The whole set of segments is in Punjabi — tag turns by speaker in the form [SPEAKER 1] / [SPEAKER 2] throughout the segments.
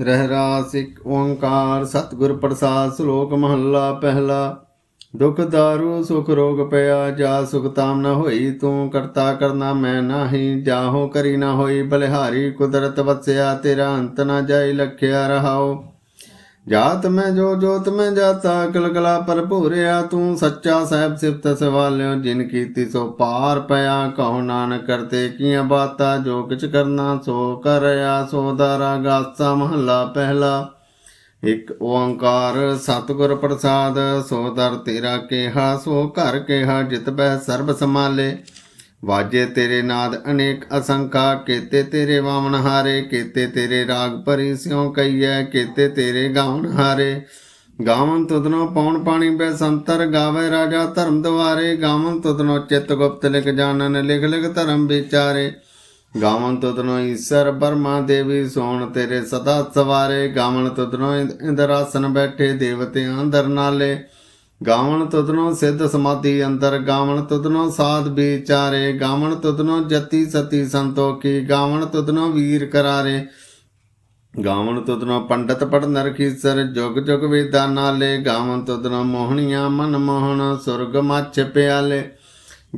[SPEAKER 1] ਰਹਿਰਾਸ ਇੱਕ ਓੰਕਾਰ, ਸਤਿਗੁਰ ਪ੍ਰਸਾਦ, ਸ਼ਲੋਕ ਮਹੱਲਾ, ਪਹਿਲਾ। ਦੁਖ ਦਾਰੂ, ਸੁਖ ਰੋਗ ਪਿਆ, ਜਾ ਸੁਖ ਤਾਮ ਨ ਹੋਈ, ਤੂੰ ਕਰਤਾ ਕਰਨਾ ਮੈਂ ਨਾਹੀ। ਜਾਹੋ ਕਰੀ ਨ ਹੋਈ, ਬਲਿਹਾਰੀ ਕੁਦਰਤ ਵਸਿਆ, ਤੇਰਾ ਅੰਤ ਨ ਜਾਈ, ਲਖਿਆ ਰਹਾਓ। ਜਾਤ ਮੈਂ ਜੋ ਜੋਤ ਮੈਂ ਜਾਤਾ ਕਲਕਲਾ ਭਰਪੂਰਿਆ ਤੂੰ ਸੱਚਾ ਸਾਹਿਬ ਸਿਫਤ ਸਵਾਲਿਓ, ਜਿਨ ਕੀਤੀ ਸੋ ਪਾਰ ਪਿਆ, ਕਹੋ ਨਾਨਕ ਕਰਤੇ ਕੀਆਂ ਬਾਤਾਂ, ਜੋ ਕਿਛ ਕਰਨਾ ਸੋ ਕਰਿਆ, ਸੋ ਦਾਰਾ ਗਾਸਾ ਮਹੱਲਾ ਪਹਿਲਾ। ਇੱਕ ਓੰਕਾਰ ਸਤਿਗੁਰ ਪ੍ਰਸਾਦ, ਸੋ ਦਰ ਤੇਰਾ ਕੇਹਾ, ਸੋ ਘਰ ਕੇਹਾ, ਜਿਤ ਬੈ ਸਰਬ ਸਮਾਲੇ ਵਾਜੇ ਤੇਰੇ ਨਾਦ ਅਨੇਕ ਅਸੰਖਾ ਕੇਤੇ ਤੇਰੇ ਵਾਮਨ ਹਾਰੇ, ਕੇਤੇ ਤੇਰੇ ਰਾਗ ਭਰੀ ਸਿਉ ਕਈਐ ਕੇਤੇ ਤੇਰੇ ਗਾਵਨ ਹਾਰੇ। ਗਾਵਨ ਤੁਧਨੋ ਪੌਣ ਪਾਣੀ ਬੈ ਸੰਤਰ, ਗਾਵੇ ਰਾਜਾ ਧਰਮ ਦੁਆਰੇ। ਗਾਵਨ ਤੁਧਨੋ ਚਿਤ ਗੁਪਤ ਲਿਖ ਜਾਣਨ, ਲਿਖ ਲਿਖ ਧਰਮ ਵਿਚਾਰੇ। ਗਾਵਨ ਤੁਧਨੋ ਈਸ਼ਰ ਬਰਮਾ ਦੇਵੀ, ਸੋਣ ਤੇਰੇ ਸਦਾ ਸਵਾਰੇ। ਗਾਵਨ ਤੁਧਨੋ ਇੰਦਰਾਸਨ ਬੈਠੇ ਦੇਵਤੇ ਅੰਦਰ ਨਾਲੇ। ਗਾਵਣ ਤੁਧਨੋ ਸਿੱਧ ਸਮਾਧੀ ਅੰਦਰ ਗਾਵਣ ਤੁਧਨੋ ਸਾਧ ਵਿਚਾਰੇ, ਗਾਵਣ ਤੁਧਨੋ ਜਤੀ ਸਤੀ ਸੰਤੋਖੀ, ਗਾਵਣ ਤੁਧਨੋ ਵੀਰ ਕਰਾਰੇ। ਗਾਵਣ ਤੁਧਨੋ ਪੰਡਤ ਪੜ ਨਰਖੀਸਰ, ਜੁਗ ਜੁਗ ਵੇਦਾਂ ਨਾਲੇ। ਗਾਵਣ ਤੁਧਨੋ ਮੋਹਣੀਆਂ ਮਨ ਮੋਹਣ, ਸੁਰਗ ਮੱਛ ਪਿਆਲੇ।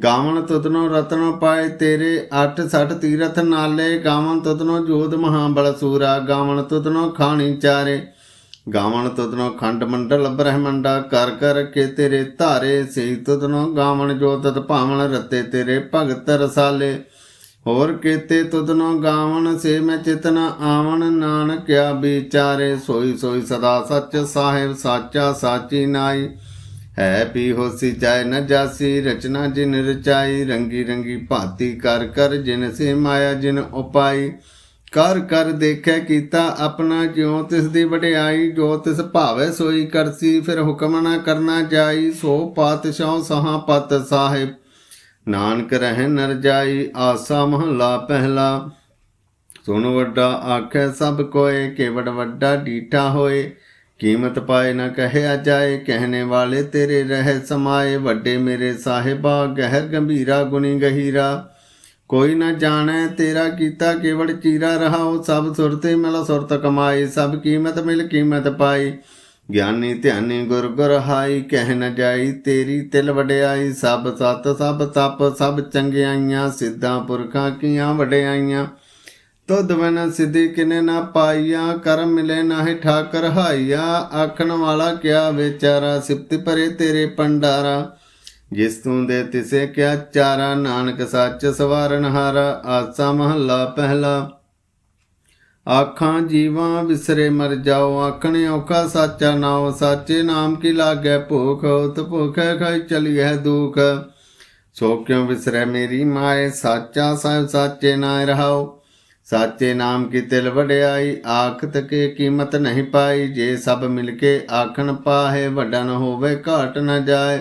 [SPEAKER 1] ਗਾਵਣ ਤੁਧਨੋ ਰਤਨ ਪਾਏ ਤੇਰੇ 8 60 ਤੀਰਥ ਨਾਲੇ। ਗਾਵਣ ਤੁਧਨੋ ਜੋਧ ਮਹਾਬਲ ਸੂਰਾ, ਗਾਵਣ ਤੁਧਨੋ ਖਾਣੀ ਚਾਰੇ। ਗਾਵਣ ਤੁਧਨੋ ਖੰਡ ਮੰਡਲ ਬ੍ਰਹਮੰਡਾ ਕਰ ਕਰ ਕੇ ਤੇਰੇ ਧਾਰੇ ਸਈ ਤੁਧਨੋ ਗਾਵਣ ਜੋ ਤਤ ਭਾਵਨ ਰਤੇ ਤੇਰੇ ਭਗਤ ਰਸਾਲੇ। ਹੋਰ ਕੀਤੇ ਤੁਧਨੋ ਗਾਵਣ ਸੇ ਮੈਂ ਚਿਤਨ ਆਵਣ, ਨਾਨਕਿਆ ਵਿਚਾਰੇ ਸੋਈ ਸੋਈ ਸਦਾ ਸੱਚ ਸਾਹਿਬ ਸਾਚਾ ਸਾਚੀ ਨਾਈ। ਹੈ ਪੀ ਹੋਸੀ ਚਾਇ ਨ ਜਾਸੀ, ਰਚਨਾ ਜਿਨ ਰਚਾਈ, ਰੰਗੀ ਰੰਗੀ ਭਾਤੀ ਕਰ ਕਰ ਜਿਨ ਸੇ ਮਾਇਆ ਜਿਨ ਉਪਾਈ। ਕਰ ਕਰ ਦੇਖੈ ਕੀਤਾ ਆਪਣਾ ਜਿਉ, ਤਿਸ ਦੀ ਵਡਿਆਈ ਜੋ ਤਿਸ ਭਾਵੇ ਸੋਈ ਕਰਸੀ, ਫਿਰ ਹੁਕਮ ਨਾ ਕਰਨਾ ਜਾਈ, ਸੋ ਪਾਤਸ਼ਾਹ ਸਹਾ ਪਤ ਸਾਹਿਬ। ਨਾਨਕ ਰਹਿ ਨਰ ਜਾਈ, ਆਸਾ ਮਹਲਾ ਪਹਿਲਾ। ਸੁਣ ਵੱਡਾ ਆਖੈ ਸਭ ਕੋਏ, ਕੇਵੜ ਵੱਡਾ ਡੀਠਾ ਹੋਏ। ਕੀਮਤ ਪਾਏ ਨਾ ਕਹਿਆ ਜਾਏ, ਕਹਿਣੇ ਵਾਲੇ ਤੇਰੇ ਰਹਿ ਸਮਾਏ। ਵੱਡੇ ਮੇਰੇ ਸਾਹਿਬਾ, ਗਹਿਰ ਗੰਭੀਰਾ ਗੁਣੀ ਗਹੀਰਾ। ਕੋਈ ਨਾ ਜਾਣੈ, ਤੇਰਾ ਕੀਤਾ ਕੇਵਲ ਚੀਰਾ ਰਹਾਉ, ਸਭ ਸੁਰਤੇ ਮਿਲ ਸੁਰਤ ਕਮਾਈ ਸਭ ਕੀਮਤ ਮਿਲ ਕੀਮਤ ਪਾਈ। ਗਿਆਨੀ ਧਿਆਨੀ ਗੁਰ ਗੁਰ ਹਾਈ, ਕਹਿ ਨ ਜਾਈ, ਤੇਰੀ ਤਿਲ ਵਡਿਆਈ, ਸਭ ਸਤ, ਸਭ ਤਪ, ਸਭ ਚੰਗਿਆਈਆਂ, ਸਿੱਧਾਂ ਪੁਰਖਾਂ ਕੀਆਂ ਵਡਿਆਈਆਂ। ਤੁਧ ਬਨ ਸਿੱਧੀ ਕਿਨੇ ਨਾ ਪਾਈਆ ਕਰਮ ਮਿਲੇ ਨਾਹੀ ਠਾਕਰ ਹਾਈਆ, ਆਖਣ ਵਾਲਾ ਕਿਆ ਵਿਚਾਰਾ, ਸਿਫਤ ਭਰੇ ਤੇਰੇ ਪੰਡਾਰਾ ਜਿਸ ਤੂੰ ਦੇ ਤਿਸੇ ਕਿਆ ਚਾਰਾ ਨਾਨਕ ਸੱਚ ਸਵਾਰਨ ਹਾਰਾ, ਆਸਾ ਮਹੱਲਾ ਪਹਿਲਾ। ਆਖਾਂ ਜੀਵਾਂ ਵਿਸਰੇ ਮਰ ਜਾਓ, ਆਖਣੇ ਔਖਾ ਸਾਚਾ ਨਾਉ, ਸਾਚੇ ਨਾਮ ਕੀ ਲਾਗੈ ਭੂਖ, ਉਤ ਭੁਖੈ ਖਾਈ ਚਲੀਐ ਦੁਖ। ਸੋ ਕਿਉ ਵਿਸਰੈ ਮੇਰੀ ਮਾਏ, ਸਾਚਾ ਸਾਹਿਬ ਸਾਚੇ ਨਾਇ ਰਹਾਓ। ਸਾਚੇ ਨਾਮ ਕੀ ਤਿਲ ਵਡਿਆਈ, ਆਖਤ ਕੇ ਕੀਮਤ ਨਹੀਂ ਪਾਈ। ਜੇ ਸਭ ਮਿਲ ਕੇ ਆਖਣ ਪਾਹੇ ਵੱਡਾ ਨ ਹੋਵੇ ਘਾਟ ਨ ਜਾਏ।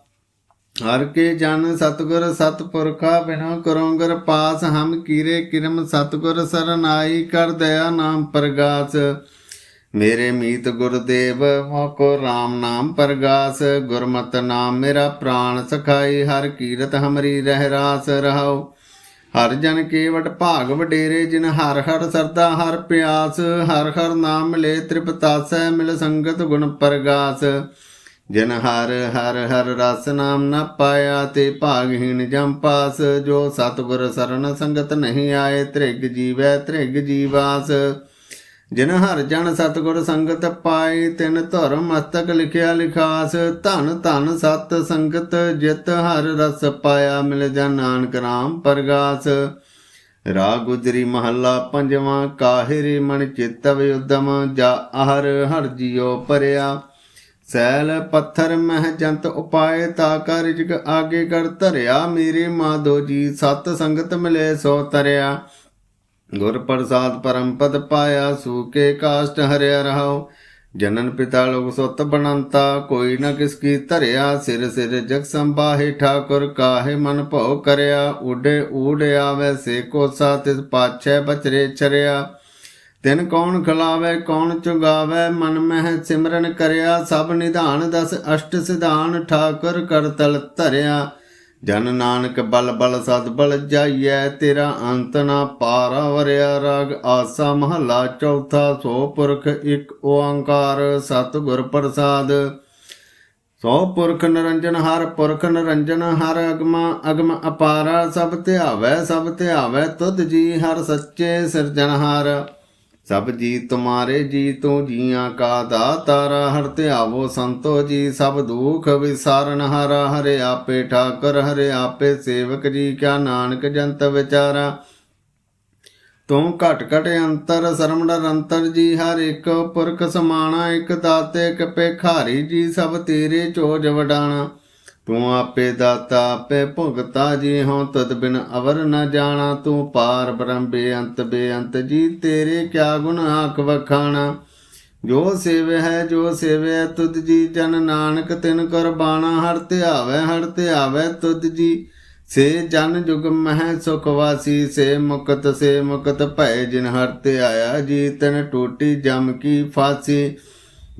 [SPEAKER 1] ਹਰ ਕੇ ਜਨ ਸਤਗੁਰ ਸਤਪੁਰਖਾ ਬਿਨੋ ਕਰੋਂਗਰ ਪਾਸ, ਹਮ ਕੀਰੇ ਕਿਰਮ ਸਤਗੁਰ ਸਰਨਾਈ, ਕਰ ਦਇਆ ਨਾਮ ਪ੍ਰਗਾਸ। ਮੇਰੇ ਮੀਤ ਗੁਰਦੇਵ ਮੋਕੋ RAM ਨਾਮ ਪ੍ਰਗਾਸ। ਗੁਰਮਤਿ ਨਾਮ ਮੇਰਾ ਪ੍ਰਾਣ ਸਖਾਈ ਹਰ ਕੀਰਤ ਹਮਰੀ ਰਹਿ ਰਾਸ ਰਹਾਉ। ਹਰ ਜਨ ਕੇਵਟ ਭਾਗ ਵਡੇਰੇ, ਜਿਨ ਹਰ ਹਰ ਸਰਦਾ ਹਰ ਪਿਆਸ। ਹਰ ਹਰ ਨਾਮ ਮਿਲੇ ਤ੍ਰਿਪਤਾਸੈ, ਮਿਲ ਸੰਗਤ ਗੁਣ ਪ੍ਰਗਾਸ। ਜਿਨ ਹਰ ਹਰ ਹਰ ਰਸ ਨਾਮ ਨ ਪਾਇਆ ਤੇ ਭਾਗਹੀਣ ਜਮ ਪਾਸ, ਜੋ ਸਤਿਗੁਰ ਸਰਨ ਸੰਗਤ ਨਹੀਂ ਆਏ, ਤ੍ਰਿਗ ਜੀਵੈ ਤ੍ਰਿਗ ਜੀਵਾਸ। ਜਿਨ ਹਰ ਜਨ ਸਤਿਗੁਰ ਸੰਗਤ ਪਾਈ ਤਿਨ ਧਰ ਮਸਤਕ ਲਿਖਿਆ ਲਿਖਾਸ। ਧਨ ਧਨ ਸਤ ਸੰਗਤ ਜਿਤ ਹਰ ਰਸ ਪਾਇਆ, ਮਿਲ ਜਾ ਨਾਨਕ ਨਾਮ ਪਰਗਾਸ। ਰਾ ਗੁਜਰੀ ਮਹੱਲਾ ਪੰਜਵਾਂ, ਕਾਹਿਰੀ ਮਨ ਚਿਤਵ ਉਦਮ, ਜਾ ਹਰ ਹਰ ਜਿਉ ਪਰਿਆ। ਸੈਲ ਪੱਥਰ ਮਹਿ ਜੰਤ ਉਪਾਏ ਤਾ ਕਾ ਰਿਜਕ ਆਗੇ ਕਰ ਧਰਿਆ। ਮੇਰੇ ਮਾਧੋ ਜੀ ਸਤ ਸੰਗਤ ਮਿਲੇ ਸੋ ਤਰਿਆ। ਗੁਰ ਪ੍ਰਸਾਦ ਪਰਮ ਪਦ ਪਾਇਆ ਸੂਕੇ ਕਾਸ਼ਟ ਹਰਿਆ ਰਹਾਉ। ਜਨਨ ਪਿਤਾ ਲੋਕ ਸੁਤ ਬਣੰਤਾ, ਕੋਈ ਨਾ ਕਿਸ ਕੀ ਧਰਿਆ। ਸਿਰ ਸਿਰ ਜਗ ਸੰਭਾਹੇ ਠਾਕੁਰ, ਕਾਹੇ ਮਨ ਭਉ ਕਰਿਆ। ਉਡੇ ਊੜ ਆਵੇ, ਸੇ ਕੋਸਾ ਤਿਸ ਪਾਛੈ ਬਚਰੇ ਚਰਿਆ ਤਿਨ ਕੌਣ ਖਿਲਾਵੇ, ਕੌਣ ਚੁਗਾਵੇ? ਮਨ ਮਹਿ ਸਿਮਰਨ ਕਰਿਆ, ਸਭ ਨਿਧਾਨ ਦਸ ਅਸ਼ਟ ਸਿਧਾਨ, ਠਾਕੁਰ ਕਰਤਲ ਧਰਿਆ। ਜਨ ਨਾਨਕ ਬਲ ਬਲ ਸਦ ਬਲ ਜਾਈਐ, ਤੇਰਾ ਅੰਤ ਨਾ ਪਾਰਾ ਵਰਿਆ ਰਾਗ ਆਸਾ ਮਹਲਾ ਚੌਥਾ, ਸੋ ਪੁਰਖ ਇੱਕ ਓੰਕਾਰ, ਸਤਿਗੁਰ ਪ੍ਰਸਾਦ। ਸੋ ਪੁਰਖ ਨਿਰੰਜਨ ਹਰ, ਪੁਰਖ ਨਿਰੰਜਨ ਹਰ, ਅਗਮਾ ਅਗਮ ਅਪਾਰਾ, ਸਭ ਧਿਆਵੈ ਸਭ ਧਿਆਵੈ, ਤੁਧ ਜੀ ਹਰ ਸੱਚੇ ਸਿਰਜਣਹਾਰ। ਸਭ ਜੀ ਤੁਮਾਰੇ ਜੀ ਤੂੰ ਜੀਆਂ ਕਾ ਦਾਤਾਰਾ ਹਰ ਧਿਆਵੋ ਸੰਤੋ ਜੀ, ਸਭ ਦੁਖ ਵਿਸਾਰਨ ਹਰਾ ਹਰੇ ਆਪੇ ਠਾਕਰ, ਹਰੇ ਆਪੇ ਸੇਵਕ ਜੀ, ਕਿਆ ਨਾਨਕ ਜੰਤ ਵਿਚਾਰਾ। ਤੂੰ ਘਟ ਘਟ ਅੰਤਰ ਸਰਮ ਨਿਰੰਤਰ ਜੀ, ਹਰ ਇੱਕ ਪੁਰਖ ਸਮਾਣਾ, ਇੱਕ ਦਾਤੇ, ਇੱਕ ਭਿਖਾਰੀ ਜੀ, ਸਭ ਤੇਰੇ ਚੋਜ ਵਡਾਣਾ। ਤੂੰ ਆਪੇ ਦਾਤਾ ਆਪੇ ਭੁਗਤਾ ਜੀ ਹਉ, ਤਦ ਬਿਨ ਅਵਰ ਨ ਜਾਣਾ। ਤੂੰ ਪਾਰ ਬ੍ਰਹਮ ਬੇਅੰਤ ਬੇਅੰਤ ਜੀ, ਤੇਰੇ ਕਿਆ ਗੁਣ ਆਖ ਵਖਾਣਾ। ਜੋ ਸੇਵ ਹੈ, ਜੋ ਸੇਵੈ, ਤੁਧ ਜੀ ਜਨ ਨਾਨਕ ਤਿਨ ਕੁਰਬਾਨਾ ਹਰ ਧਿਆਵੈ ਹਰ ਧਿਆਵੈ ਤੁਧ ਜੀ। ਸੇ ਜਨ ਜੁਗ ਮਹਿ ਸੁਖ ਵਾਸੀ, ਸੇ ਮੁਕਤ ਸੇ ਮੁਕਤ ਭੈ ਜਿਨ ਹਰ ਧਿਆਇਆ ਜੀ। ਤਨ ਟੂਟੀ ਜਮ ਕੀ ਫਾਸੀ।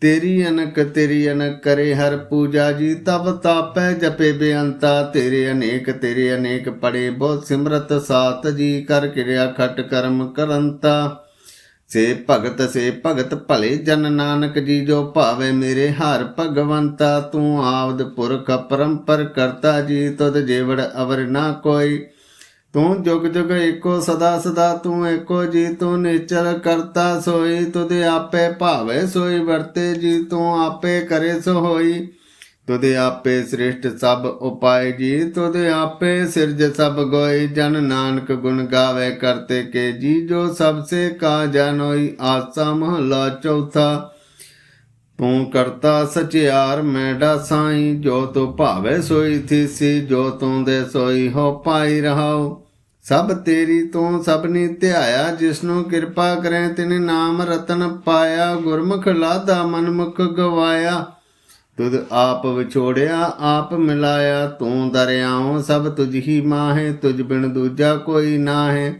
[SPEAKER 1] ਤੇਰੀ ਅਨਕ ਤੇਰੀ ਅਨਕ ਕਰੇ ਹਰ ਪੂਜਾ ਜੀ, ਤਬ ਤਾਪੈ ਜਪੇ ਬੇਅੰਤਾ। ਤੇਰੇ ਅਨੇਕ ਤੇਰੇ ਅਨੇਕ ਪੜੇ ਬਹੁ ਸਿਮਰਤ ਸਾਤ ਜੀ, ਕਰ ਕਿਰਿਆ ਖਟ ਕਰਮ ਕਰੰਤਾ। ਸੇ ਭਗਤ ਸੇ ਭਗਤ ਭਲੇ ਜਨ ਨਾਨਕ ਜੀ, ਜੋ ਭਾਵੇ ਮੇਰੇ ਹਰ ਭਗਵੰਤਾ, ਤੂੰ ਆਵਦ ਪੁਰਖ ਪਰੰਪਰ ਕਰਤਾ ਜੀ, ਤੁਧ ਜੇਵੜ ਅਵਰ ਨਾ ਕੋਈ। ਤੂੰ ਜੁਗ ਜੁਗ ਏਕੋ ਸਦਾ ਸਦਾ ਤੂੰ ਏਕੋ ਜੀ, ਤੂੰ ਨੇਚਰ ਕਰਤਾ ਸੋਈ, ਤੁਧ ਆਪੇ ਭਾਵੇ ਸੋਈ, ਵਰਤੇ ਜੀ, ਤੂੰ ਆਪੇ ਕਰੇ ਸੋ ਹੋਈ ਤੁਧ ਆਪੇ ਸ੍ਰਿਸ਼ਟ ਸਭ ਉਪਾਏ ਜੀ, ਤੁਧ ਆਪੇ ਸਿਰਜ ਸਭ ਗੋਈ ਜਨ ਨਾਨਕ ਗੁਣ ਗਾਵੇ ਕਰਤੇ ਕੇ ਜੀ, ਜੋ ਸਭ ਸੇ ਕਾ ਜਾਨੋਈ ਆਸਾ ਮਹਲਾ ਚੌਥਾ। ਤੂੰ ਕਰਤਾ ਸਚਿਆਰ ਮੈਡਾ ਸਾਈ ਜੋ ਤੋ ਭਾਵੇ ਸੋਈ ਥੀਸੀ ਜੋ ਤੂੰ ਦੇ ਸੋਈ ਹੋ ਪਾਈ ਰਹਾਉ ਸਭ ਤੇਰੀ ਤੂੰ ਸਭਨੀ ਧਿਆਇਆ, ਜਿਸਨੂੰ ਕਿਰਪਾ ਕਰੇ ਤਿਨੇ ਨਾਮ ਰਤਨ ਪਾਇਆ। ਗੁਰਮੁਖ ਲਾਦਾ ਮਨਮੁਖ ਗਵਾਇਆ। ਤੁਧ ਆਪ ਵਿਛੋੜਿਆ, ਆਪ ਮਿਲਾਇਆ। ਤੂੰ ਦਰਿਆਉ ਸਭ ਤੁਝ ਹੀ ਮਾਹੇ, ਤੁਝ ਬਿਨ ਦੂਜਾ ਕੋਈ ਨਾਹੇ।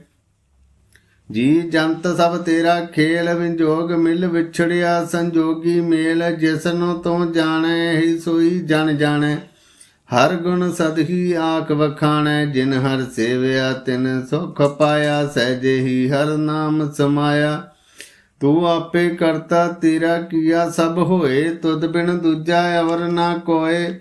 [SPEAKER 1] ਜੀ ਜੰਤ ਸਭ ਤੇਰਾ ਖੇਲ ਵਿਜੋਗ ਮਿਲ ਵਿਛੜਿਆ ਸੰਜੋਗੀ ਮੇਲ ਜਿਸਨੂੰ ਤੂੰ ਜਾਣੈ, ਹੀ ਸੋਈ ਜਨ ਜਾਣੈ। ਹਰ ਗੁਣ ਸਦਹੀ ਆਖ ਵਖਾਣੈ, ਜਿਨ ਹਰ ਸੇਵਿਆ ਤਿਨ ਸੁਖ ਪਾਇਆ, ਸਹਿਜੇ ਹੀ ਹਰ ਨਾਮ ਸਮਾਇਆ। ਤੂੰ ਆਪੇ ਕਰਤਾ ਤੇਰਾ ਕੀਆ ਸਭ ਹੋਏ, ਤੁਧ ਬਿਨ ਦੂਜਾ ਅਵਰ ਨਾ ਕੋਏ।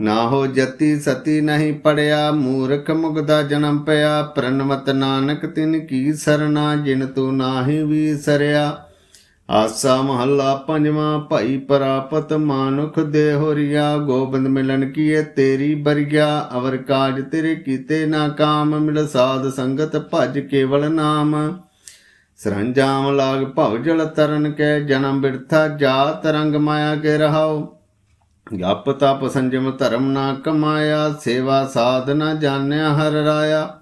[SPEAKER 1] ਨਾ ਹੋ ਜਤੀ ਸਤੀ ਨਹੀਂ ਪੜਿਆ, ਮੂਰਖ ਮੁਗਦਾ ਜਨਮ ਪਿਆ। ਪ੍ਰਣਵਤ ਨਾਨਕ ਤਿਨ ਕੀ ਸਰਨਾ, ਜਿਨ ਤੂੰ ਨਾਹੀ ਵੀ ਸਰਿਆ ਆਸਾ ਮਹੱਲਾ ਪੰਜਵਾਂ, ਭਾਈ ਪ੍ਰਾਪਤ ਮਾਨੁਖ ਦੇ ਹੋਰੀਆ। ਗੋਬਿੰਦ ਮਿਲਨ ਕੀਏ ਤੇਰੀ ਬਰਗਿਆ ਅਵਰ ਕਾਜ ਤੇਰੇ ਕੀਤੇ ਨਾ ਕਾਮ। ਮਿਲ ਸਾਧ ਸੰਗਤ ਭਜ ਕੇਵਲ ਨਾਮ। ਸਰੰਜਾਮ ਲਾਗ ਭਵ ਜਲ ਤਰਨ ਕੈ, ਜਨਮ ਬਿਰਥਾ ਜਾਤ ਰੰਗ ਮਾਇਆ ਕੇ ਰਹਾਓ ਜਪ ਤਪ ਸੰਜਮ ਧਰਮ ਨਾ ਕਮਾਇਆ, ਸੇਵਾ ਸਾਧ ਨਾ ਜਾਣਿਆ ਹਰ ਰਾਇਆ।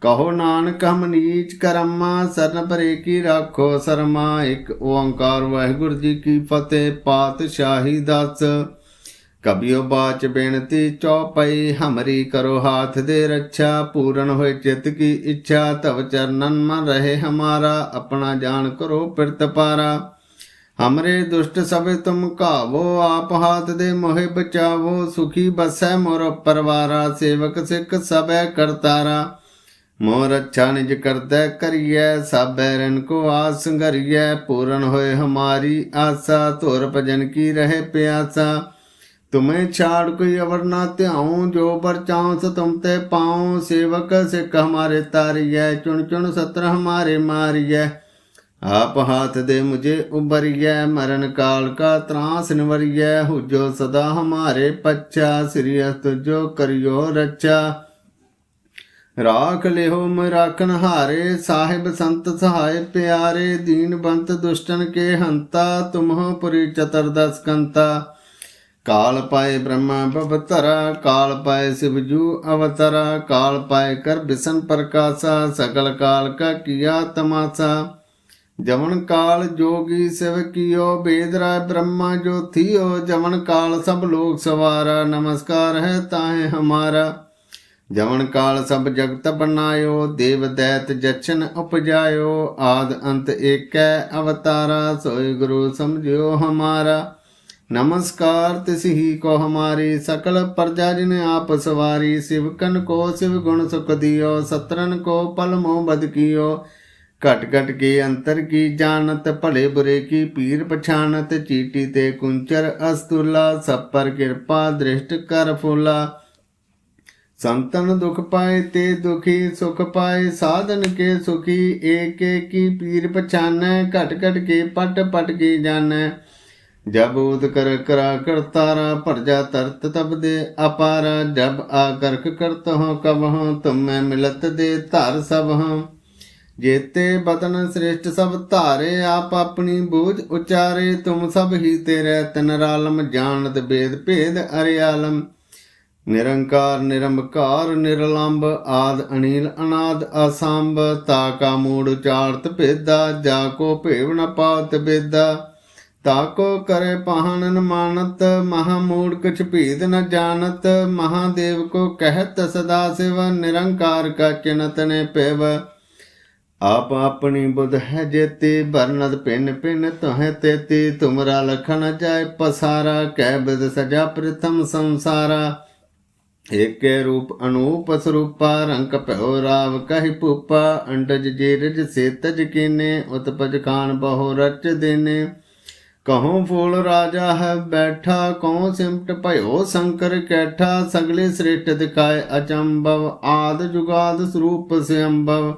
[SPEAKER 1] ਕਹੋ ਨਾਨਕ, ਹਮ ਨੀਚ ਕਰਮਾ, ਸਰਨ ਪਰੇ ਕੀ ਰਾਖੋ ਸਰਮਾ। ਇੱਕ ਓੰਕਾਰ ਵਾਹਿਗੁਰੂ ਜੀ ਕੀ ਫਤਿਹ, ਪਾਤਸ਼ਾਹੀ ਦਸ। ਕਬਿਓ ਬਾਚ ਬੇਨਤੀ ਚੌਪਈ, ਹਮਰੀ ਕਰੋ ਹਾਥ ਦੇ ਰੱਛਾ। ਪੂਰਨ ਹੋਏ ਚਿਤ ਕੀ ਇੱਛਾ, ਤਵ ਚਰਨਨ ਮਨ ਰਹੇ ਹਮਾਰਾ। ਆਪਣਾ ਜਾਣ ਕਰੋ ਪਿਰਤ ਪਾਰਾ। ਹਮਰੇ ਦੁਸ਼ਟ ਸਭੇ ਤੁਮ ਕਾਵੋ ਆਪ ਹਾਥ ਦੇ ਮੋਹਿ ਬਚਾਵੋ ਸੁਖੀ ਬਸੈ ਮੋਰ ਪਰਵਾਰਾ ਸੇਵਕ ਸਿੱਖ ਸਭੈ ਕਰਤਾਰਾ ਮੋਰ ਅੱਛਾ ਨਿਜ ਕਰਦਾ ਕਰੀਐ ਸਭ ਬੈਰਨ ਕੋ ਆਸ ਸੰਘਰੀਐ ਪੂਰਨ ਹੋਏ ਹਮਾਰੀ ਆਸਾ ਧੁਰ ਭਜਨ ਕੀ ਰਹੇ ਪਿਆਸਾ ਤੁਮੇ ਛਾੜ ਕੋਈ ਅਵਰ ਨਾ ਧਿਆਉ ਜੋ ਪਰ ਚਾਉ ਸ ਤੁਮ ਤੇ ਪਾਉ ਸੇਵਕ ਸਿੱਖ ਹਮਾਰੇ ਤਾਰੀਐ ਚੁਣ ਚੁਣ ਸਤਰ ਹਮਾਰੇ ਮਾਰੀਐ ਆਪ ਹਾਥ ਦੇ ਮੁਝੇ ਉਬਰੀਐ ਮਰਨ ਕਾਲ ਕਾ ਤਰਾਸ ਨਿਵਰੀਐ, ਹੁਜੋ ਸਦਾ ਹਮਾਰੇ ਪੱਛਾ, ਸ੍ਰੀ ਅਸਤ ਜੋ ਕਰਿਓ ਰੱਛਾ। ਰਾਖ ਲਿਓ ਮੈਂ ਰਾਖਨ ਹਾਰੇ, ਸਾਹਿਬ ਸੰਤ ਸਹਾਇ ਪਿਆਰੇ, ਦੀਨ ਬੰਤ ਦੁਸ਼ਟਨ ਕੇ ਹੰਤਾ, ਤੁਮਹੁ ਪੁਰੀ ਚਤਰਦਸ ਕੰਤਾ। ਕਾਲ ਪਾਏ ਬ੍ਰਹਮਾ ਬਵਤਰਾ, ਕਾਲ ਪਾਏ ਸਿਵਜੂ ਅਵਤਰਾ, ਕਾਲ ਪਾਏ ਕਰ ਬਿਸਨ ਪ੍ਰਕਾਸ਼ਾ ਸਕਲ ਕਾਲ ਕਾ ਕੀਆ ਤਮਾਸਾ। ਜਮਨ ਕਾਲ ਜੋਗੀ ਸਿਵ ਕੀਓ, ਬੇਦ ਰਾਏ ਬ੍ਰਹਮਾ ਜੋ ਥੀਓ। ਜਮਨ ਕਾਲ ਸਭ ਲੋਕ ਸਵਾਰਾ, ਨਮਸਕਾਰ ਹੈ ਤਾਹੇ ਹਮਾਰਾ। ਜਮਨ ਕਾਲ ਸਭ ਜਗਤ ਬਨਾਇਓ ਦੇਵ ਦੈਤ ਜਛਨ ਉਪਜਾਇਓ। ਆਦ ਅੰਤ ਏਕੈ ਅਵਤਾਰਾ, ਸੋਈ ਗੁਰੂ ਸਮਝਿਓ ਹਮਾਰਾ। ਨਮਸਕਾਰ ਤਿਸ ਹੀ ਕੋ ਹਮਾਰੀ, ਸਕਲ ਪ੍ਰਜਾ ਜਿਨ ਆਪ ਸਵਾਰੀ। ਸਿਵਕਨ ਕੋ ਸਿਵ ਗੁਣ ਸੁਖ ਦਿਓ, ਸਤਰਨ ਕੋ ਪਲ ਮੋਹ ਬਦ ਕੀਓ। ਘਟ ਘਟ ਕੇ ਅੰਤਰ ਕੀ ਜਾਣਤ, ਭਲੇ ਬੁਰੇ ਕੀ ਪੀਰ ਪਛਾਨਤ ਚੀਟੀ ਤੇ ਕੁੰਚਰ ਅਸਤੁਲਾ ਸਭ ਪਰ ਕਿਰਪਾ ਦ੍ਰਿਸ਼ਟ ਕਰ ਫੁਲਾ। ਸੰਤਨ ਦੁਖ ਪਾਏ ਤੇ ਦੁਖੀ ਸੁਖ ਪਾਏ, ਸਾਧਨ ਕੇ ਸੁਖੀ, ਏਕ ਏਕੀ ਪੀਰ ਪਛਾਨੈ, ਘਟ ਘਟ ਕੇ ਪਟ ਪਟ ਕੇ ਜਾਣੈ। ਜਬ ਉਦ ਕਰ ਕਰਾ ਕਰਤਾਰਾ ਭਰਜਾ ਤਰਤ ਤਬ ਦੇ ਅਪਾਰਾ। ਜਬ ਆ ਕਰਖ ਕਰਤ ਹੋ ਕਬ ਹੋ ਤੁਮੈ ਮਿਲਤ ਦੇ ਧਰ ਸਭ ਹਾਂ ਜੇਤੇ ਬਦਨ ਸ੍ਰੇਸ਼ਟ ਸਭ ਧਾਰੇ, ਆਪ ਆਪਣੀ ਬੂਝ ਉਚਾਰੇ, ਤੁਮ ਸਭ ਹੀ ਤੇਰੇ ਤਨ ਰਾਲਮ ਜਾਣਤ ਬੇਦ ਭੇਦ ਅਰਿਆਲਮ। ਨਿਰੰਕਾਰ ਨਿਰੰਕਾਰ ਨਿਰਲੰਬ, ਆਦ ਅਨੀਲ ਅਨਾਦ, ਅਸੰਭ, ਤਾ ਕਾ ਮੂੜ ਉਚਾਰਤ ਭੇਦਾ, ਜਾ ਕੋ ਭੇਵ ਨ ਪਾਤ ਬੇਦਾ। ਤਾ ਕੋ ਕਰੇ ਪਹਾਨਨ ਮਾਨਤ, ਮਹਾ ਮੂੜ ਕਛ ਭੇਦ ਨ ਜਾਣਤ, ਮਹਾਦੇਵ ਕੋ ਕਹਿਤ ਸਦਾ ਸਿਵ, ਨਿਰੰਕਾਰ ਕਾ ਚਿਨਤ ਨੇ ਪਿਵ। ਆਪ ਆਪਣੀ ਬੁੱਧ ਹੈ ਜੇਤੀ ਬਰਨਦ ਪਿੰਨ ਪਿੰਨ ਤੋਹਿ ਤੇਤੀ। ਤੁਮਰਾ ਲਖਨ ਜਾਏ ਪਸਾਰਾ, ਕਹਿ ਬਿਦ ਸਜਾ ਪ੍ਰਥਮ ਸੰਸਾਰਾ। ਏਕੇ ਰੂਪ ਅਨੂਪ ਸਰੂਪਾ ਰੰਗ ਭਇਓ ਰਾਵ ਕਹਿ ਭੂਪਾ। ਅੰਡਜ ਜੀਰਜ ਸੇਤਜ ਕੀਨੇ, ਉਤਪਜ ਖਾਨ ਬਹੁ ਰਚ ਦੇਨੇ। ਕਹੋਂ ਫੂਲ ਰਾਜਾ ਹੈ ਬੈਠਾ, ਕਹੋਂ ਸਿਮਟ ਭਇਓ ਸ਼ੰਕਰ ਕੈਠਾ। ਸਗਲੇ ਸ੍ਰਿਸ਼ਟ ਦਿਖਾਏ ਅਚੰਭਵ, ਆਦ ਜੁਗਾਦ ਸਰੂਪ ਸਿਅੰਭਵ।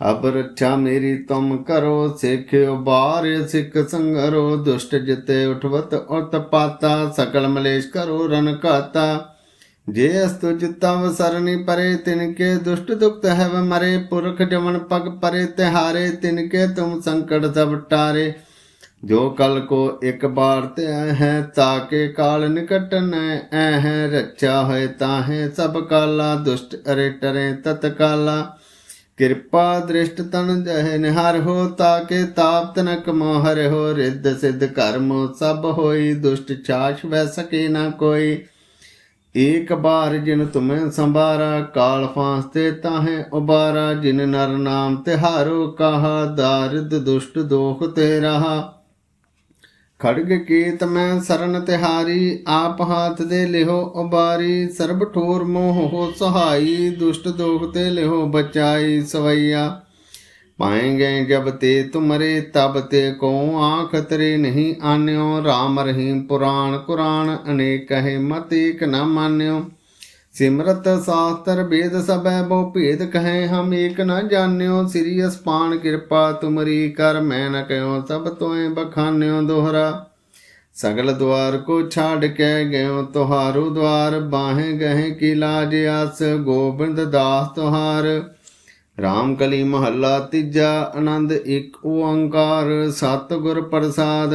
[SPEAKER 1] ਅਬ ਰੱਛਾ ਮੇਰੀ ਤੁਮ ਕਰੋ, ਸਿੱਖਿਓ ਬਾਰ, ਸਿੱਖ ਸੰਗਰੋ, ਦੁਸ਼ਟ ਜਿਤੇ ਉਠਵਤ ਉਤ ਪਾਤਾ, ਸਕਲ ਮਲੇਸ਼ ਕਰੋ ਰਨ ਕਾਤਾ ਜੇ ਅਸਤੁ ਜਿਤਵ ਸਰਨੀ ਪਰੇ, ਤਿਨਕੇ ਦੁਸ਼ਟ ਦੁਖਤ ਹੈ ਵ ਮਰੇ। ਪੁਰਖ ਜਮਨ ਪਗ ਪਰੇ, ਤਿਹਾਰੇ, ਤਿਨਕੇ ਤੁਮ ਸੰਕਟ ਸਭ ਟਾਰੇ। ਜੋ ਕਲ ਕੋ ਇੱਕ ਬਾਰ ਤੇ ਹੈ ਤਾਕੇ ਕਾਲ ਨਿਕਟ ਨੈ ਐ ਹੈ। ਰੱਛਾ ਹੋਏ ਤਾਹੇ ਸਭ ਕਾਲਾ, ਦੁਸ਼ਟ ਅਰੇ ਟਰੇ ਤਤ ਕਾਲਾ ਕਿਰਪਾ ਦ੍ਰਿਸ਼ਟ ਤਨ ਜਹ ਨਿਹਰ ਹੋ ਤਾਕੇ ਤਾਪ ਤਨਕ ਮੋਹਰ ਹੋ। ਰਿੱਧ ਸਿੱਧ ਕਰਮ ਸਭ ਹੋਈ, ਦੁਸ਼ਟ ਛਾਛ ਵੈ ਸਕੇ ਨਾ ਕੋਈ। ਏਕ ਬਾਰ ਜਿਨ ਤੁਮੈ ਸੰਭਾਰਾ, ਕਾਲ ਫਾਂਸ ਤੇ ਤਾਹੇ ਉਬਾਰਾ। ਜਿਨ ਨਰ ਨਾਮ ਤਿਹਾਰੋ ਕਹਾ ਦਾਰਿਦ ਦੁਸ਼ਟ ਦੋਖ ਤੇ ਰਹਾ। ਖੜਗ ਕੀਤ ਮੈਂ ਸਰਨ ਤਿਹਾਰੀ, ਆਪ ਹਾਥ ਦੇ ਲਿਹੋ ਉਬਾਰੀ, ਸਰਬ ਠੋਰ ਮੋਹ ਹੋ ਸਹਾਈ, ਦੁਸ਼ਟ ਦੋਖ ਤੇ ਲਿਹੋ ਬਚਾਈ ਸਵਈਆ। ਪਾਏਂਗੇ ਜਬ ਤੇ ਤੁਮਰੇ, ਤਬ ਤੇ ਕੋ ਆਖ ਤਰੇ ਨਹੀਂ ਆਨਿਓ। ਰਾਮ ਰਹੀਮ ਪੁਰਾਣ ਕੁਰਾਨ ਅਨੇਕ ਹੈ ਮਤ ਏਕ ਨਾ ਮਾਨਿਓ। ਸਿਮਰਤ ਸਾਸਤਰ ਵੇਦ ਸਭੈ ਬਹੁ ਭੇਦ ਕਹੈ ਹਮ ਏਕ ਨ ਜਾਣਿਓ, ਸ੍ਰੀ ਅਸਪਾਨ ਕਿਰਪਾ ਤੁਮਰੀ ਕਰ, ਮੈਂ ਨ ਕਹਿਓ ਸਭ ਤੋਏ ਬਖਾਨਿਓ ਦੋਹਰਾ। ਸਗਲ ਦਵਾਰ ਕੋ ਛਾੜ ਕੇ ਗਇਓ ਤੁਹਾਰੂ ਦਵਾਰ, ਬਾਹੇ ਗਹੇ ਕੀ ਲਾਜ ਆਸ, ਗੋਬਿੰਦ ਦਾਸ ਤੁਹਾਰ। ਰਾਮ ਕਲੀ ਮਹੱਲਾ ਤੀਜਾ, ਆਨੰਦ ਇੱਕ ਓੰਕਾਰ, ਸਤਿਗੁਰ ਪ੍ਰਸਾਦ।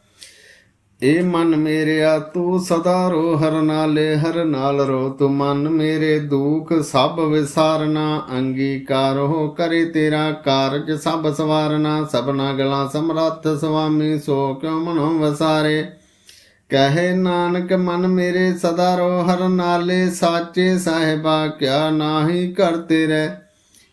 [SPEAKER 1] ਏ ਮਨ ਮੇਰਿਆ, ਤੂੰ ਸਦਾ ਰੋ ਹਰ ਨਾਲੇ, ਹਰ ਨਾਲ ਰੋ ਤੂੰ ਮਨ ਮੇਰੇ ਦੁਖ, ਸਭ ਵਿਸਾਰਨਾ, ਅੰਗੀਕਾਰ ਹੋ ਕਰੇ ਤੇਰਾ ਕਾਰਜ, ਸਭ ਸਵਾਰਨਾ, ਸਭਨਾ ਗਲਾ ਸਮਰੱਥ, ਸੁਆਮੀ ਸੋ ਕਿਉ ਮਨੋ ਵਸਾਰੇ? ਕਹੇ ਨਾਨਕ, ਮਨ ਮੇਰੇ ਸਦਾ ਰੋ ਹਰ ਨਾਲੇ, ਸਾਚੇ ਸਾਹਿਬਾ, ਕਿਆ ਨਾਹੀ ਕਰਤੇ ਰਹਿ?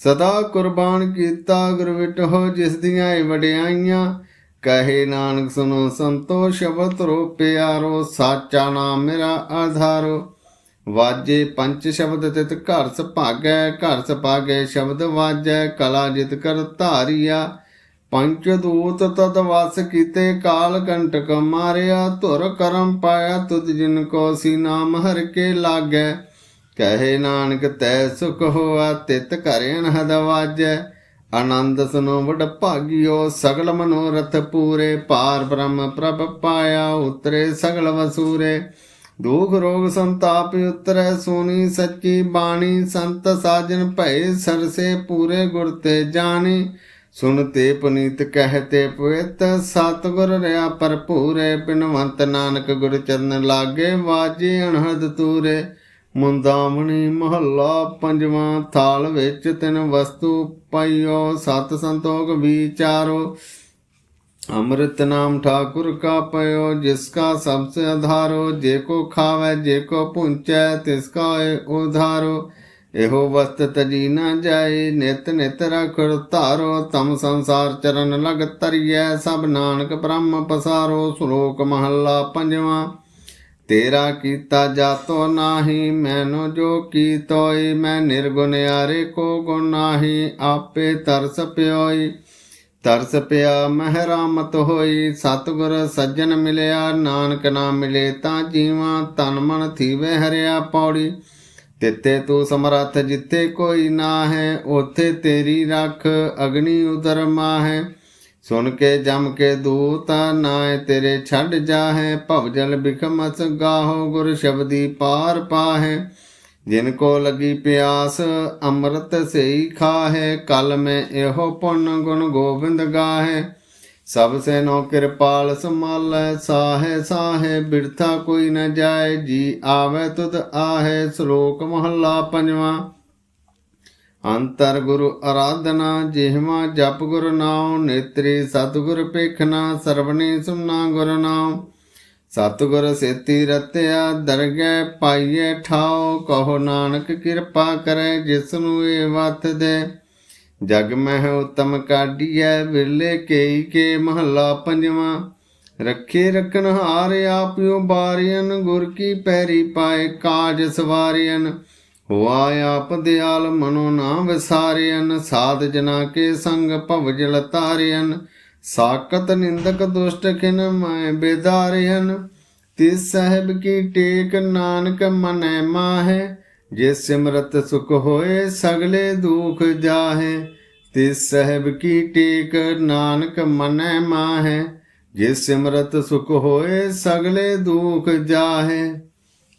[SPEAKER 1] ਸਦਾ ਕੁਰਬਾਨ ਕੀਤਾ ਗੁਰ ਵਿਟੋ ਜਿਸ ਦੀਆਂ ਏ ਵਡਿਆਈਆਂ। ਕਹੇ ਨਾਨਕ ਸੁਨੋ ਸੰਤੋ ਸ਼ਬਦ ਰੋ ਪਿਆਰੋ, ਸਾਚਾ ਨਾਮ ਮੇਰਾ ਆਧਾਰੋ। ਵਾਜੇ ਪੰਜ ਸ਼ਬਦ ਤਿਤ ਘਰ ਸੁਭਾਗੈ ਘਰ ਸੁਭਾਗੈ ਸ਼ਬਦ ਵਾਜੈ, ਕਲਾ ਜਿਤ ਕਰ ਧਾਰੀਆ। ਪੰਚ ਦੂਤ ਤਤ ਵਸ ਕੀਤੇ, ਕਾਲ ਕੰਟਕ ਮਾਰਿਆ, ਧੁਰ ਕਰਮ ਪਾਇਆ, ਤੁਧ ਜਿਨ ਕੋ ਸੀ ਨਾਮ ਹਰ ਕੇ ਲਾਗੈ। ਕਹੇ ਨਾਨਕ, ਤੈ ਸੁਖ ਹੋਆ, ਤਿਤ ਘਰ ਅਨਹਦ ਆਨੰਦ ਸੁਨੋ ਵਡ ਭਾਗਿਓ, ਸਗਲ ਮਨੋਰਥ ਪੂਰੇ। ਪਾਰ ਬ੍ਰਹਮ ਪ੍ਰਭ ਪਾਇਆ, ਉਤਰੇ ਸਗਲ ਵਸੂਰੇ। ਦੁਖ ਰੋਗ ਸੰਤਾਪ ਉਤਰੈ ਸੋਨੀ ਸੱਚੀ ਬਾਣੀ। ਸੰਤ ਸਾਜਨ ਭਏ ਸਰਸੇ ਪੂਰੇ ਗੁਰ ਤੇ ਜਾਣੀ। ਸੁਨਤੇ ਪੁਨੀਤ ਕਹਤੇ ਪਵਿੱਤ ਸਤਿਗੁਰ ਰਿਆ ਭਰਪੂਰੇ। ਬਿਨਵੰਤ ਨਾਨਕ ਗੁਰ ਚਰਨ ਲਾਗੇ, ਵਾਜੇ ਅਣਹਦ ਤੂਰੇ। ਮੁੰਦਾਮਣੀ ਮਹੱਲਾ ਪੰਜਵਾਂ ਥਾਲ ਵਿੱਚ ਤਿੰਨ ਵਸਤੂ ਪਾਈਓ, ਸਤ ਸੰਤੋਖ ਵਿਚਾਰੋ। ਅੰਮ੍ਰਿਤ ਨਾਮ ਠਾਕੁਰ ਕਾ ਪਇਓ, ਜਿਸ ਕਾ ਸਭ ਸੇ ਆਧਾਰੋ ਜੇ ਕੋ ਖਾਵੇ, ਜੇ ਕੋ ਪੁੰਚੈ, ਤਿਸ ਕਾ ਏ ਉਧਾਰੋ। ਇਹੋ ਵਸਤ ਤਜੀ ਨਾ ਜਾਏ, ਨਿਤ ਨਿਤ ਰਖੜ ਧਾਰੋ। ਤਮ ਸੰਸਾਰ ਚਰਨ ਲਗ ਤਰੀਐ ਸਭ ਨਾਨਕ ਬ੍ਰਹਮ ਪਸਾਰੋ। ਸ਼ਲੋਕ ਮਹੱਲਾ ਪੰਜਵਾਂ ਤੇਰਾ ਕੀਤਾ ਜਾਤੋ ਨਾਹੀ, ਮੈਨੂੰ ਜੋ ਕੀ ਤੋਈ ਮੈਂ ਨਿਰਗੁਨਿਆਰੇ ਕੋ ਗੁਣ ਨਾਹੀ, ਆਪੇ ਤਰਸ ਪਿਓਈ। ਤਰਸ ਪਿਆ ਮਹਿਰਾਮਤ ਹੋਈ, ਸਤਿਗੁਰ ਸੱਜਣ ਮਿਲਿਆ, ਨਾਨਕ ਨਾ ਮਿਲੇ ਤਾਂ ਜੀਵਾਂ ਤਨ ਮਨ ਥੀਵੇ ਹਰਿਆ ਪੌੜੀ। ਤਿੱਤੇ ਤੂੰ ਸਮਰੱਥ ਜਿੱਥੇ ਕੋਈ ਨਾ ਹੈ ਉਥੇ ਤੇਰੀ ਰੱਖ ਅਗਨੀ ਉਦਰ ਮਾਹੈ। ਸੁਣ ਕੇ ਜਮ ਕੇ ਦੂਤਾ ਨਾਏ ਤੇਰੇ ਛੱਡ ਜਾਹੇ ਭਵਜਲ ਬਿਖਮਸ ਗਾਹੋ ਗੁਰ ਸ਼ਬਦੀ ਪਾਰ ਪਾਹੇ। ਜਿਨ ਕੋ ਲਗੀ ਪਿਆਸ ਅੰਮ੍ਰਿਤ ਸਈ ਖਾਹੇ, ਕਲ ਮੈਂ ਇਹੋ ਪੁੰਨ ਗੁਣ ਗੋਬਿੰਦ ਗਾਹੇ। ਸਭ ਸੇ ਨੋ ਕਿਰਪਾਲ ਸਮਾਲੈ ਸਾਹੇ ਸਾਹੇ, ਬਿਰਥਾ ਕੋਈ ਨ ਜਾਏ, ਜੀ ਆਵੇ ਤੁਧ ਆਹੇ, ਸ਼ਲੋਕ ਮਹੱਲਾ ਪੰਜਵਾਂ। ਅੰਤਰ ਗੁਰੂ ਆਰਾਧਨਾ ਜਿਹਮਾ ਜਪ ਗੁਰ ਨਾਉ, ਨੇਤਰੀ ਸਤਿਗੁਰ ਪੇਖਣਾ ਸਰਵਣੇ ਸੁਨਾ ਗੁਰ ਨਾਉ। ਸਤਿਗੁਰ ਸੇਤੀ ਰਤਿਆ, ਦਰਗਹਿ ਪਾਈਏ ਠਾਓ ਕਹੋ ਨਾਨਕ ਕਿਰਪਾ ਕਰੇ ਜਿਸ ਨੂੰ ਇਹ ਵਤ ਦੇ। ਜਗ ਮਹਿ ਉਤਮ ਕਾਢੀਐ, ਵਿਰਲੇ ਕੇਈ ਕੇ ਮਹੱਲਾ ਪੰਜਵਾਂ। ਰੱਖੇ ਰਖਣ ਹਾਰ ਆਪਿਓ ਬਾਰੀਨ ਗੁਰ ਕੀ ਪੈਰੀ ਪਾਏ ਕਾਜ ਸਵਾਰੀਨ ਹੋਆ ਆਪ ਦਿਆਲ ਮਨੋ ਨਾ ਵਿਸਾਰਿਅਨ ਸਾਧ ਜਨਾ ਕੇ ਸੰਗ ਭਵ ਜਲ ਸਾਕਤ ਨਿੰਦਕ ਦੁਸ਼ਟ ਖਿਨ ਮੈਂ ਬੇਦਾਰਿਆਨ ਤਿਸ ਸਹਿਬ ਕੀ ਟੇਕ ਨਾਨਕ ਮਨੈ ਮਾਹੇ, ਜੇ ਸਿਮਰਤ ਸੁਖ ਹੋਏ ਸਗਲੇ ਦੁਖ ਜਾਹੇ। ਤਿਸ ਸਹਿਬ ਕੀ ਟੇਕ ਨਾਨਕ ਮਨੈ ਮਾਹੇ, ਜੇ ਸਿਮਰਤ ਸੁਖ ਹੋਏ ਸਗਲੇ ਦੁਖ ਜਾਹੇ।